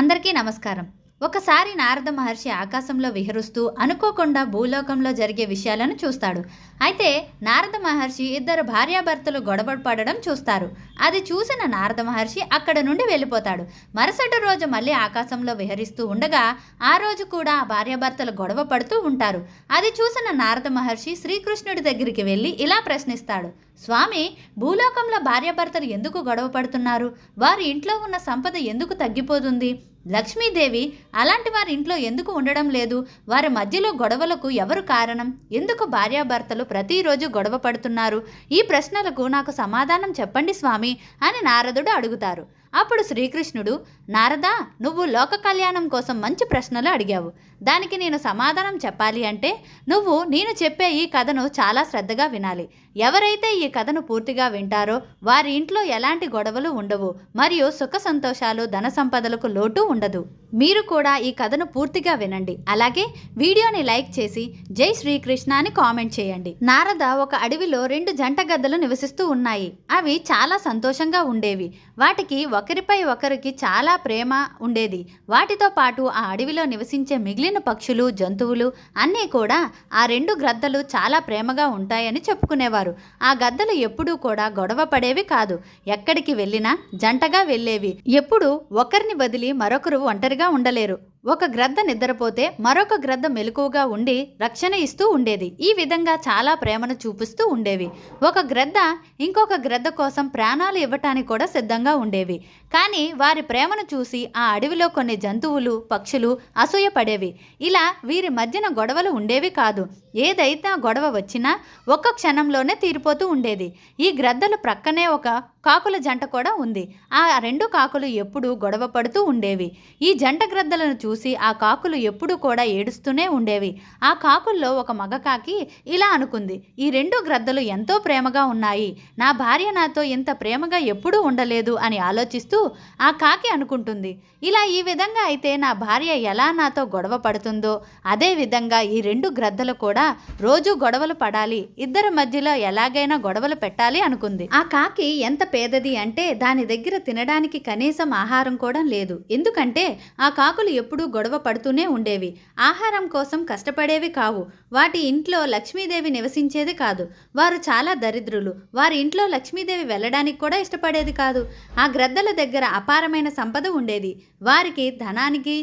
అందరికీ నమస్కారం. ఒకసారి నారద మహర్షి ఆకాశంలో విహరిస్తూ అనుకోకుండా భూలోకంలో జరిగే విషయాలను చూస్తాడు. అయితే నారద మహర్షి ఇద్దరు భార్యాభర్తలు గొడవ పడడం చూస్తారు. అది చూసిన నారద మహర్షి అక్కడ నుండి వెళ్ళిపోతాడు. మరుసటి రోజు మళ్ళీ ఆకాశంలో విహరిస్తూ ఉండగా ఆ రోజు కూడా ఆ భార్యాభర్తలు గొడవ పడుతూ ఉంటారు. అది చూసిన నారద మహర్షి శ్రీకృష్ణుడి దగ్గరికి వెళ్ళి ఇలా ప్రశ్నిస్తాడు. స్వామి భూలోకంలో భార్యాభర్తలు ఎందుకు గొడవ పడుతున్నారు? వారి ఇంట్లో ఉన్న సంపద ఎందుకు తగ్గిపోతుంది? లక్ష్మీదేవి అలాంటి వారి ఇంట్లో ఎందుకు ఉండడం లేదు? వారి మధ్యలో గొడవలకు ఎవరు కారణం? ఎందుకు భార్యాభర్తలు ప్రతిరోజు గొడవ పడుతున్నారు? ఈ ప్రశ్నలకు నాకు సమాధానం చెప్పండి స్వామి అని నారదుడు అడుగుతారు. అప్పుడు శ్రీకృష్ణుడు నారదా నువ్వు లోక కళ్యాణం కోసం మంచి ప్రశ్నలు అడిగావు. దానికి నేను సమాధానం చెప్పాలి అంటే నువ్వు నేను చెప్పే ఈ కథను చాలా శ్రద్ధగా వినాలి. ఎవరైతే ఈ కథను పూర్తిగా వింటారో వారి ఇంట్లో ఎలాంటి గొడవలు ఉండవు. మరియు సుఖ సంతోషాలు ధన సంపదలకు లోటు ఉండదు. మీరు కూడా ఈ కథను పూర్తిగా వినండి. అలాగే వీడియోని లైక్ చేసి జై శ్రీకృష్ణ అని కామెంట్ చేయండి. నారద ఒక అడవిలో రెండు జంట గద్దలు నివసిస్తూ ఉన్నాయి. అవి చాలా సంతోషంగా ఉండేవి. వాటికి ఒక ఒకరిపై ఒకరికి చాలా ప్రేమ ఉండేది. వాటితో పాటు ఆ అడవిలో నివసించే మిగిలిన పక్షులు జంతువులు అన్నీ కూడా ఆ రెండు గ్రద్దలు చాలా ప్రేమగా ఉంటాయని చెప్పుకునేవారు. ఆ గద్దలు ఎప్పుడూ కూడా గొడవ పడేవి కాదు. ఎక్కడికి వెళ్ళినా జంటగా వెళ్ళేవి. ఎప్పుడూ ఒకరిని వదిలి మరొకరు ఒంటరిగా ఉండలేరు. ఒక గ్రద్ద నిద్రపోతే మరొక గ్రద్ద మెలకువగా ఉండి రక్షణ ఇస్తూ ఉండేది. ఈ విధంగా చాలా ప్రేమను చూపిస్తూ ఉండేవి. ఒక గ్రద్ద ఇంకొక గ్రద్ద కోసం ప్రాణాలు ఇవ్వటానికి కూడా సిద్ధంగా ఉండేవి. కానీ వారి ప్రేమను చూసి ఆ అడవిలో కొన్ని జంతువులు పక్షులు అసూయపడేవి ఇలా వీరి మధ్యన గొడవలు ఉండేవి కాదు. ఏదైతే గొడవ వచ్చినా ఒక్క క్షణంలోనే తీరిపోతూ ఉండేది. ఈ గ్రద్దలు ప్రక్కనే ఒక కాకుల జంట కూడా ఉంది. ఆ రెండు కాకులు ఎప్పుడూ గొడవ పడుతూ ఉండేవి. ఈ జంట గ్రద్దలను చూసి ఆ కాకులు ఎప్పుడూ కూడా ఏడుస్తూనే ఉండేవి. ఆ కాకుల్లో ఒక మగ కాకి ఇలా అనుకుంది ఈ రెండు గ్రద్దలు ఎంతో ప్రేమగా ఉన్నాయి. నా భార్య నాతో ఇంత ప్రేమగా ఎప్పుడూ ఉండలేదు అని ఆలోచిస్తూ ఆ కాకి అనుకుంటుంది. ఇలా ఈ విధంగా అయితే నా భార్య ఎలా నాతో గొడవ పడుతుందో అదే విధంగా ఈ రెండు గ్రద్దలు కూడా రోజు గొడవలు పడాలి ఇద్దరి మధ్యలో ఎలాగైనా గొడవలు పెట్టాలి అనుకుంది. ఆ కాకి ఎంత పేదది అంటే దాని దగ్గర తినడానికి కనీసం ఆహారం కూడా లేదు. ఎందుకంటే ఆ కాకులు ఎప్పుడూ గొడవ పడుతూనే ఉండేవి. ఆహారం కోసం కష్టపడేవి కావు. వాటి ఇంట్లో లక్ష్మీదేవి నివసించేది కాదు. వారు చాలా దరిద్రులు. వారి ఇంట్లో లక్ష్మీదేవి వెళ్ళడానికి కూడా ఇష్టపడేది కాదు. ఆ గ్రద్దల దగ్గర అపారమైన సంపద ఉండేది. వారికి ధనానికి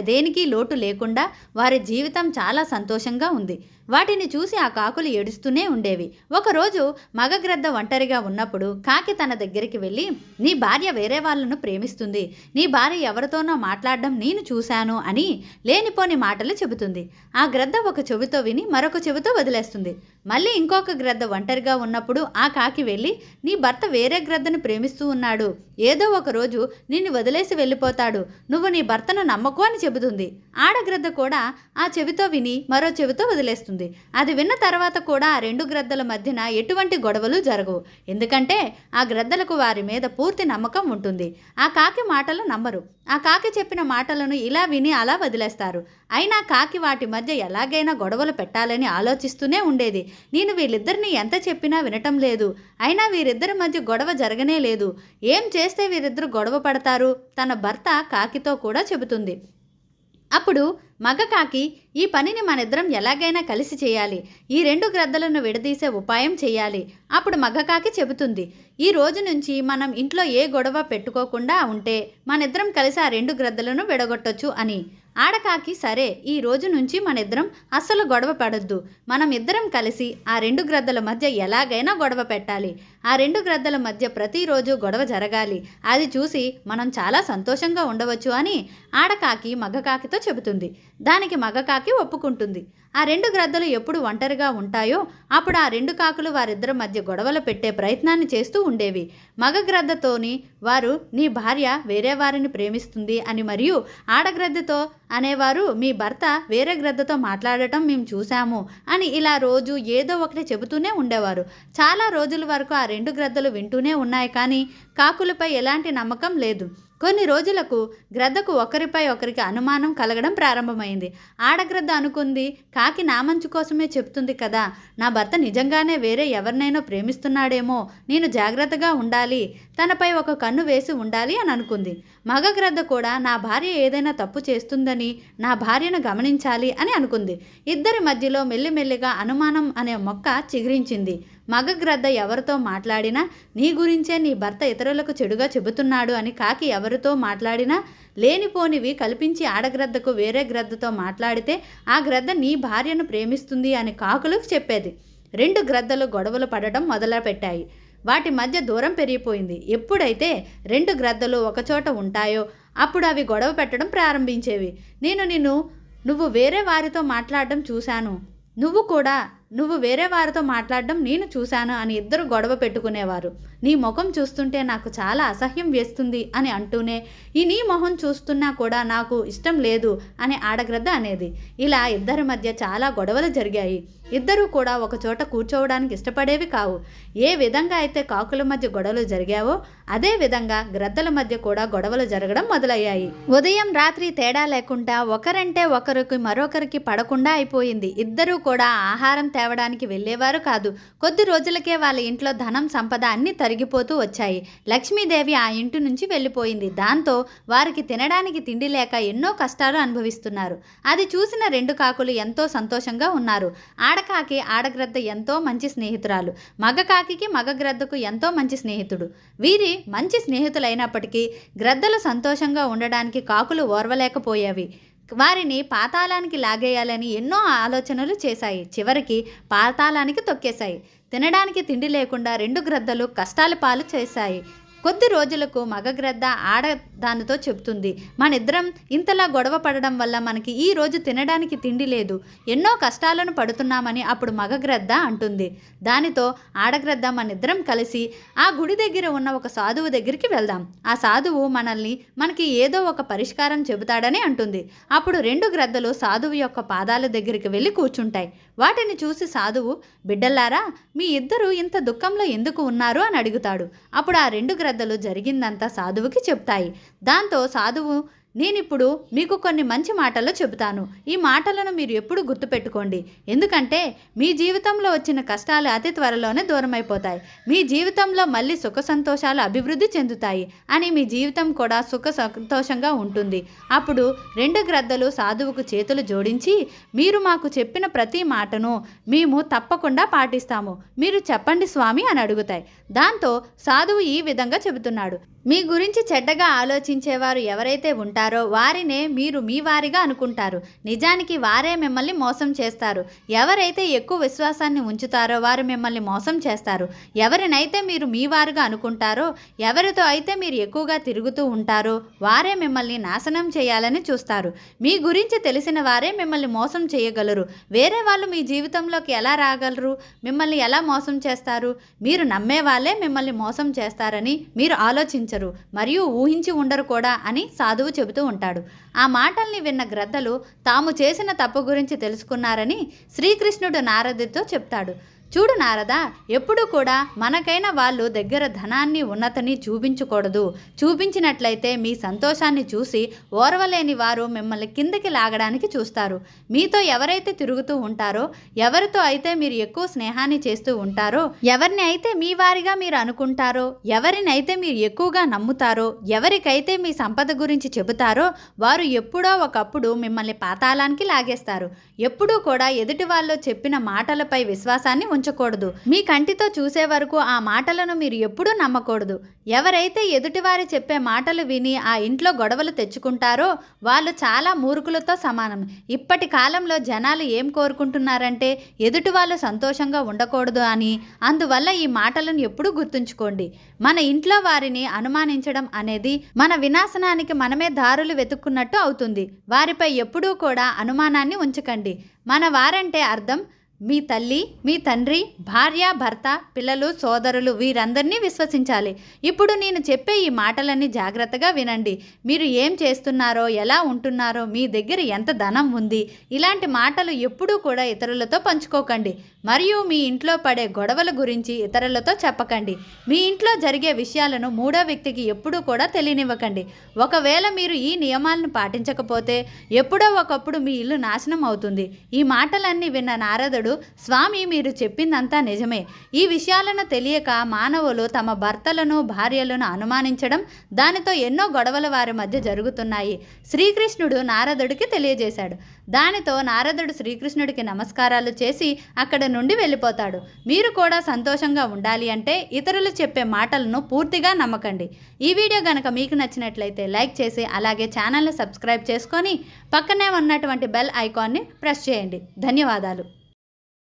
దేనికి లోటు లేకుండా వారి జీవితం చాలా సంతోషంగా ఉంది. వాటిని చూసి ఆ కాకులు ఏడుస్తూనే ఉండేవి. ఒకరోజు మగగ్రద్ద ఒంటరిగా ఉన్నప్పుడు కాకి తన దగ్గరికి వెళ్ళి నీ భార్య వేరే వాళ్ళను ప్రేమిస్తుంది. నీ భార్య ఎవరితోనో మాట్లాడడం నేను చూశాను అని లేనిపోని మాటలు చెబుతుంది. ఆ గ్రద్ద ఒక చెవితో విని మరొక చెవితో వదిలేస్తుంది. మళ్ళీ ఇంకొక గ్రద్ద ఒంటరిగా ఉన్నప్పుడు ఆ కాకి వెళ్ళి నీ భర్త వేరే గ్రద్దను ప్రేమిస్తూ ఉన్నాడు. ఏదో ఒక రోజు నిన్ను వదిలేసి వెళ్ళిపోతాడు. నువ్వు నీ భర్తను నమ్మకు అని చెబుతుంది. ఆడగ్రద్ద కూడా ఆ చెవితో విని మరో చెవితో వదిలేస్తుంది. అది విన్న తర్వాత కూడా ఆ రెండు గ్రద్దల మధ్యన ఎటువంటి గొడవలు జరగవు. ఎందుకంటే ఆ గ్రద్దలకు వారి మీద పూర్తి నమ్మకం ఉంటుంది. ఆ కాకి మాటలు నమ్మరు. ఆ కాకి చెప్పిన మాటలను ఇలా విని అలా వదిలేస్తారు. అయినా కాకి వాటి మధ్య ఎలాగైనా గొడవలు పెట్టాలని ఆలోచిస్తూనే ఉండేది. నేను వీళ్ళిద్దరిని ఎంత చెప్పినా వినటం లేదు. అయినా వీరిద్దరి మధ్య గొడవ జరగనే లేదు. ఏం చేస్తే వీరిద్దరు గొడవ పడతారు? తన భర్త కాకితో కూడా చెబుతుంది. అప్పుడు మగ కాకి ఈ పనిని మనిద్దరం ఎలాగైనా కలిసి చేయాలి. ఈ రెండు గ్రద్దలను విడదీసే ఉపాయం చేయాలి. అప్పుడు మగ్గకాకి చెబుతుంది ఈ రోజు నుంచి మనం ఇంట్లో ఏ గొడవ పెట్టుకోకుండా ఉంటే మనిద్దరం కలిసి ఆ రెండు గ్రద్దలను విడగొట్టొచ్చు అని. ఆడకాకి సరే ఈ రోజు నుంచి మనిద్దరం అస్సలు గొడవ పడొద్దు. మనం ఇద్దరం కలిసి ఆ రెండు గ్రద్దల మధ్య ఎలాగైనా గొడవ పెట్టాలి. ఆ రెండు గ్రద్దల మధ్య ప్రతిరోజు గొడవ జరగాలి. అది చూసి మనం చాలా సంతోషంగా ఉండవచ్చు అని ఆడకాకి మగకాకితో చెబుతుంది. దానికి మగకాకి ఒప్పుకుంటుంది. ఆ రెండు గ్రద్దలు ఎప్పుడు ఒంటరిగా ఉంటాయో అప్పుడు ఆ రెండు కాకులు వారిద్దరి మధ్య గొడవలు పెట్టే ప్రయత్నాన్ని చేస్తూ ఉండేవి. మగ గ్రద్దతోని వారు నీ భార్య వేరే వారిని ప్రేమిస్తుంది అని మరియు ఆడగ్రద్దతో అనేవారు మీ భర్త వేరే గ్రద్దతో మాట్లాడటం మేము చూశాము అని ఇలా రోజు ఏదో ఒకటి చెబుతూనే ఉండేవారు. చాలా రోజుల వరకు ఆ రెండు గ్రద్దలు వింటూనే ఉన్నాయి కానీ కాకులపై ఎలాంటి నమ్మకం లేదు. కొన్ని రోజులకు గ్రద్దకు ఒకరిపై ఒకరికి అనుమానం కలగడం ప్రారంభమైంది. ఆడగ్రద్ద అనుకుంది కాకి నా మంచు కోసమే చెప్తుంది కదా. నా భర్త నిజంగానే వేరే ఎవరినైనా ప్రేమిస్తున్నాడేమో. నేను జాగ్రత్తగా ఉండాలి. తనపై ఒక కన్ను వేసి ఉండాలి అని అనుకుంది. మగ గ్రద్ద కూడా నా భార్య ఏదైనా తప్పు చేస్తుందని నా భార్యను గమనించాలి అని అనుకుంది. ఇద్దరి మధ్యలో మెల్లిమెల్లిగా అనుమానం అనే మొక్క చిగురించింది. మగ గ్రద్ద ఎవరితో మాట్లాడినా నీ గురించే నీ భర్త ఇతరులకు చెడుగా చెబుతున్నాడు అని కాకి ఎవరితో మాట్లాడినా లేనిపోనివి కల్పించి ఆడగ్రద్దకు వేరే గ్రద్దతో మాట్లాడితే ఆ గ్రద్ద నీ భార్యను ప్రేమిస్తుంది అని కాకులకు చెప్పేది. రెండు గ్రద్దలు గొడవలు పడడం మొదలుపెట్టాయి. వాటి మధ్య దూరం పెరిగిపోయింది. ఎప్పుడైతే రెండు గ్రద్దలు ఒకచోట ఉంటాయో అప్పుడు అవి గొడవ పెట్టడం ప్రారంభించేవి. నేను నిన్ను నువ్వు వేరే వారితో మాట్లాడడం చూశాను. నువ్వు కూడా నువ్వు వేరే వారితో మాట్లాడడం నేను చూశాను అని ఇద్దరు గొడవ పెట్టుకునేవారు. నీ ముఖం చూస్తుంటే నాకు చాలా అసహ్యం వేస్తుంది అని అంటూనే ఈ నీ మొహం చూస్తున్నా కూడా నాకు ఇష్టం లేదు అని ఆడగ్రద్ద అనేది. ఇలా ఇద్దరి మధ్య చాలా గొడవలు జరిగాయి. ఇద్దరూ కూడా ఒకచోట కూర్చోవడానికి ఇష్టపడేవి కావు. ఏ విధంగా అయితే కాకుల మధ్య గొడవలు జరిగావో అదే విధంగా గ్రద్దల మధ్య కూడా గొడవలు జరగడం మొదలయ్యాయి. ఉదయం రాత్రి తేడా లేకుండా ఒకరంటే ఒకరికి మరొకరికి పడకుండా అయిపోయింది. ఇద్దరూ కూడా ఆహారం తేవడానికి వెళ్ళేవారు కాదు. కొద్ది రోజులకే వాళ్ళ ఇంట్లో ధనం సంపద అన్నీ తరిగిపోతూ వచ్చాయి. లక్ష్మీదేవి ఆ ఇంటి నుంచి వెళ్ళిపోయింది. దాంతో వారికి తినడానికి తిండి లేక ఎన్నో కష్టాలు అనుభవిస్తున్నారు. అది చూసిన రెండు కాకులు ఎంతో సంతోషంగా ఉన్నారు. ఆడకాకి ఆడగ్రద్ద ఎంతో మంచి స్నేహితురాలు. మగ కాకికి మగ గ్రద్దకు ఎంతో మంచి స్నేహితుడు. వీరి మంచి స్నేహితులైనప్పటికీ గ్రద్దలు సంతోషంగా ఉండడానికి కాకులు ఓర్వలేకపోయేవి. వారిని పాతాళానికి లాగేయాలని ఎన్నో ఆలోచనలు చేశాయి. చివరికి పాతాళానికి తొక్కేశాయి. తినడానికి తిండి లేకుండా రెండు గ్రద్దలు కష్టాల పాలు చేశాయి. కొద్ది రోజులకు మగగ్రద్ద ఆడ దానితో చెబుతుంది. మనిద్దరం ఇంతలా గొడవ పడడం వల్ల మనకి ఈ రోజు తినడానికి తిండి లేదు. ఎన్నో కష్టాలను పడుతున్నామని అప్పుడు మగగ్రద్ద అంటుంది. దానితో ఆడగ్రద్ద మనిద్దరం కలిసి ఆ గుడి దగ్గర ఉన్న ఒక సాధువు దగ్గరికి వెళ్దాం. ఆ సాధువు మనల్ని మనకి ఏదో ఒక పరిష్కారం చెబుతాడని అంటుంది. అప్పుడు రెండు గ్రద్దలు సాధువు యొక్క పాదాల దగ్గరికి వెళ్ళి కూర్చుంటాయి. వాటిని చూసి సాధువు బిడ్డల్లారా మీ ఇద్దరు ఇంత దుఃఖంలో ఎందుకు ఉన్నారు? అని అడుగుతాడు. అప్పుడు ఆ రెండు గ్రద్దలు జరిగిందంతా సాధువుకి చెప్తాయి. దాంతో సాధువు నేనిప్పుడు మీకు కొన్ని మంచి మాటలు చెబుతాను. ఈ మాటలను మీరు ఎప్పుడు గుర్తుపెట్టుకోండి. ఎందుకంటే మీ జీవితంలో వచ్చిన కష్టాలు అతి త్వరలోనే దూరమైపోతాయి. మీ జీవితంలో మళ్ళీ సుఖ సంతోషాలు అభివృద్ధి చెందుతాయి అని మీ జీవితం కూడా సుఖ సంతోషంగా ఉంటుంది. అప్పుడు రెండు గ్రద్దలు సాధువుకు చేతులు జోడించి మీరు మాకు చెప్పిన ప్రతి మాటను మేము తప్పకుండా పాటిస్తాము. మీరు చెప్పండి స్వామి అని అడుగుతాయి. దాంతో సాధువు ఈ విధంగా చెబుతున్నాడు. మీ గురించి చెడ్డగా ఆలోచించేవారు ఎవరైతే ఉంటారో వారినే మీరు మీ వారిగా అనుకుంటారు. నిజానికి వారే మిమ్మల్ని మోసం చేస్తారు. ఎవరైతే ఎక్కువ విశ్వాసాన్ని ఉంచుతారో వారు మిమ్మల్ని మోసం చేస్తారు. ఎవరినైతే మీరు మీ వారుగా అనుకుంటారో ఎవరితో అయితే మీరు ఎక్కువగా తిరుగుతూ ఉంటారో వారే మిమ్మల్ని నాశనం చేయాలని చూస్తారు. మీ గురించి తెలిసిన వారే మిమ్మల్ని మోసం చేయగలరు. వేరే వాళ్ళు మీ జీవితంలోకి ఎలా రాగలరు? మిమ్మల్ని ఎలా మోసం చేస్తారు? మీరు నమ్మే వాళ్ళే మిమ్మల్ని మోసం చేస్తారని మీరు ఆలోచించరు. మరియు ఊహించి ఉండరు కూడా అని సాధువు చెబుతారు చెబుతూ ఉంటాడు. ఆ మాటల్ని విన్న గ్రద్దలు తాము చేసిన తప్పు గురించి తెలుసుకున్నారని శ్రీకృష్ణుడు నారదుడితో చెప్తాడు. చూడు నారద ఎప్పుడూ కూడా మనకైన వాళ్ళు దగ్గర ధనాన్ని ఉన్నతని చూపించకూడదు. చూపించినట్లయితే మీ సంతోషాన్ని చూసి ఓర్వలేని వారు మిమ్మల్ని కిందకి లాగడానికి చూస్తారు. మీతో ఎవరైతే తిరుగుతూ ఉంటారో ఎవరితో అయితే మీరు ఎక్కువ స్నేహాన్ని చేస్తూ ఉంటారో ఎవరిని అయితే మీ వారిగా మీరు అనుకుంటారో ఎవరినైతే మీరు ఎక్కువగా నమ్ముతారో ఎవరికైతే మీ సంపద గురించి చెబుతారో వారు ఎప్పుడో ఒకప్పుడు మిమ్మల్ని పాతాళానికి లాగేస్తారు. ఎప్పుడూ కూడా ఎదుటి వాళ్ళు చెప్పిన మాటలపై విశ్వాసాన్ని ఉంచకూడదు. మీ కంటితో చూసే వరకు ఆ మాటలను మీరు ఎప్పుడూ నమ్మకూడదు. ఎవరైతే ఎదుటివారి చెప్పే మాటలు విని ఆ ఇంట్లో గొడవలు తెచ్చుకుంటారో వాళ్ళు చాలా మూర్ఖులతో సమానం. ఇప్పటి కాలంలో జనాలు ఏం కోరుకుంటున్నారంటే ఎదుటి వాళ్ళు సంతోషంగా ఉండకూడదు అని. అందువల్ల ఈ మాటలను ఎప్పుడూ గుర్తుంచుకోండి. మన ఇంట్లో వారిని అనుమానించడం అనేది మన వినాశనానికి మనమే దారులు వెతుక్కున్నట్టు అవుతుంది. వారిపై ఎప్పుడూ కూడా అనుమానాన్ని ఉంచకండి. మన వారంటే అర్థం మీ తల్లి మీ తండ్రి భార్య భర్త పిల్లలు సోదరులు వీరందరినీ విశ్వసించాలి. ఇప్పుడు నేను చెప్పే ఈ మాటలన్నీ జాగ్రత్తగా వినండి. మీరు ఏం చేస్తున్నారో ఎలా ఉంటున్నారో మీ దగ్గర ఎంత ధనం ఉంది? ఇలాంటి మాటలు ఎప్పుడూ కూడా ఇతరులతో పంచుకోకండి. మరియు మీ ఇంట్లో పడే గొడవల గురించి ఇతరులతో చెప్పకండి. మీ ఇంట్లో జరిగే విషయాలను మూడో వ్యక్తికి ఎప్పుడూ కూడా తెలియనివ్వకండి. ఒకవేళ మీరు ఈ నియమాలను పాటించకపోతే ఎప్పుడో ఒకప్పుడు మీ ఇల్లు నాశనం అవుతుంది. ఈ మాటలన్నీ విన్న నారదుడు స్వామి మీరు చెప్పిందంతా నిజమే. ఈ విషయాలను తెలియక మానవులు తమ భర్తలను భార్యలను అనుమానించడం దానితో ఎన్నో గొడవలు వారి మధ్య జరుగుతున్నాయి. శ్రీకృష్ణుడు నారదుడికి తెలియజేశాడు. దానితో నారదుడు శ్రీకృష్ణుడికి నమస్కారాలు చేసి అక్కడ నుండి వెళ్ళిపోతాడు. మీరు కూడా సంతోషంగా ఉండాలి అంటే ఇతరులు చెప్పే మాటలను పూర్తిగా నమ్మకండి. ఈ వీడియో గనక మీకు నచ్చినట్లయితే లైక్ చేసి అలాగే ఛానల్ని సబ్స్క్రైబ్ చేసుకొని పక్కనే ఉన్నటువంటి బెల్ ఐకాన్ని ప్రెస్ చేయండి. ధన్యవాదాలు.